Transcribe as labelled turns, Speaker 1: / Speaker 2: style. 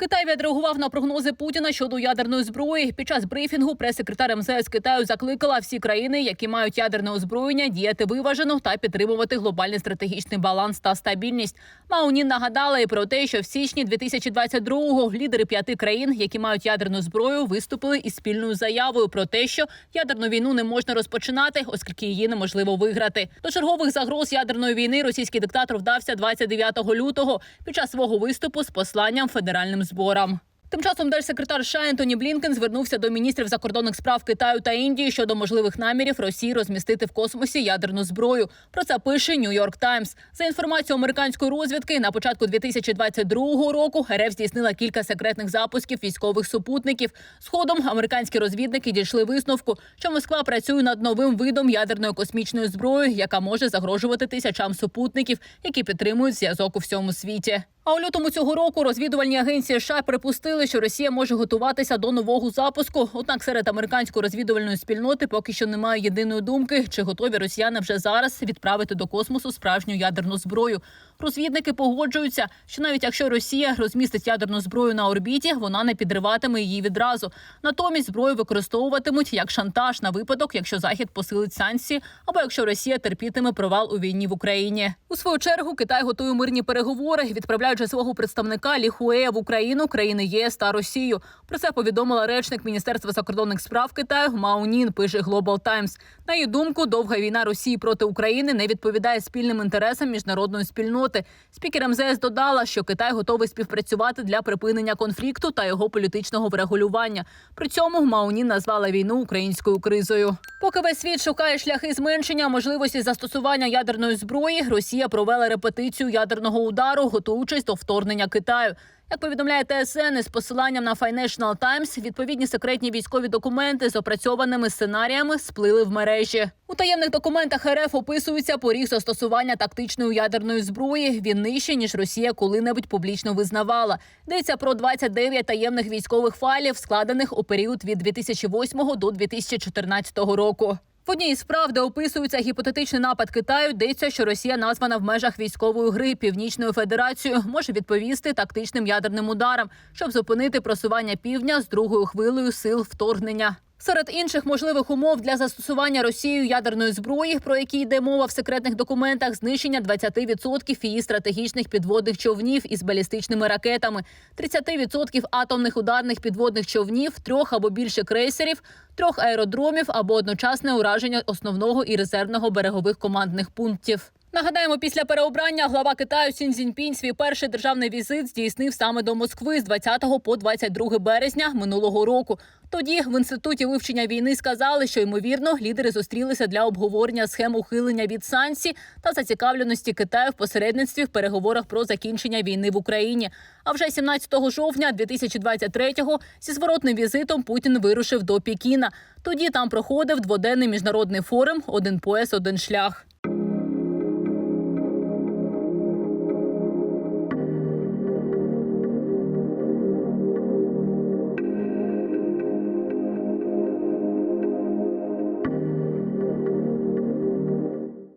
Speaker 1: Китай відреагував на прогнози Путіна щодо ядерної зброї. Під час брифінгу прес-секретар МЗС Китаю закликала всі країни, які мають ядерне озброєння, діяти виважено та підтримувати глобальний стратегічний баланс та стабільність. Маунін нагадала і про те, що в січні 2022-го лідери п'яти країн, які мають ядерну зброю, виступили із спільною заявою про те, що ядерну війну не можна розпочинати, оскільки її неможливо виграти. До чергових загроз ядерної війни російський диктатор вдався 29 лютого під час свого виступу з посланням федеральним зборам. Тим часом держсекретар США Ентоні Блінкен звернувся до міністрів закордонних справ Китаю та Індії щодо можливих намірів Росії розмістити в космосі ядерну зброю. Про це пише Нью-Йорк Таймс. За інформацією американської розвідки, на початку 2022 року РФ здійснила кілька секретних запусків військових супутників. Згодом американські розвідники дійшли висновку, що Москва працює над новим видом ядерної космічної зброї, яка може загрожувати тисячам супутників, які підтримують зв'язок у всьому світі. А у лютому цього року розвідувальні агенції США припустили, що Росія може готуватися до нового запуску. Однак серед американської розвідувальної спільноти поки що немає єдиної думки, чи готові росіяни вже зараз відправити до космосу справжню ядерну зброю. Розвідники погоджуються, що навіть якщо Росія розмістить ядерну зброю на орбіті, вона не підриватиме її відразу. Натомість зброю використовуватимуть як шантаж на випадок, якщо Захід посилить санкції, або якщо Росія терпітиме провал у війні в Україні. У свою чергу Китай готує мирні переговори, відправляючи свого представника Лі Хуея в Україну, країни ЄС та Росію. Про це повідомила речник Міністерства закордонних справ Китаю Мао Нін, пише Global Times. На її думку, довга війна Росії проти України не відповідає спільним інтересам міжнародної спільноти. Спікер МЗС додала, що Китай готовий співпрацювати для припинення конфлікту та його політичного врегулювання. При цьому Мауні назвала війну українською кризою. Поки весь світ шукає шляхи зменшення можливості застосування ядерної зброї, Росія провела репетицію ядерного удару, готуючись до вторгнення Китаю. Як повідомляє ТСН із посиланням на Financial Times, відповідні секретні військові документи з опрацьованими сценаріями сплили в мережі. У таємних документах РФ описується поріг застосування тактичної ядерної зброї. Він нижче ніж Росія коли-небудь публічно визнавала. Йдеться про 29 таємних військових файлів, складених у період від 2008 до 2014 року. В одній із справ, де описується гіпотетичний напад Китаю, йдеться, що Росія, названа в межах військової гри Північною Федерацією, може відповісти тактичним ядерним ударам, щоб зупинити просування півдня з другою хвилею сил вторгнення. Серед інших можливих умов для застосування Росією ядерної зброї, про які йде мова в секретних документах, знищення 20% її стратегічних підводних човнів із балістичними ракетами, 30% атомних ударних підводних човнів, трьох або більше крейсерів, трьох аеродромів або одночасне ураження основного і резервного берегових командних пунктів. Нагадаємо, після переобрання глава Китаю Сін Цзіньпінь свій перший державний візит здійснив саме до Москви з 20 по 22 березня минулого року. Тоді в інституті вивчення війни сказали, що ймовірно лідери зустрілися для обговорення схем ухилення від санкцій та зацікавленості Китаю в посередництві в переговорах про закінчення війни в Україні. А вже 17 жовтня 2023-го зі зворотним візитом Путін вирушив до Пекіна. Тоді там проходив дводенний міжнародний форум Один пояс, один шлях.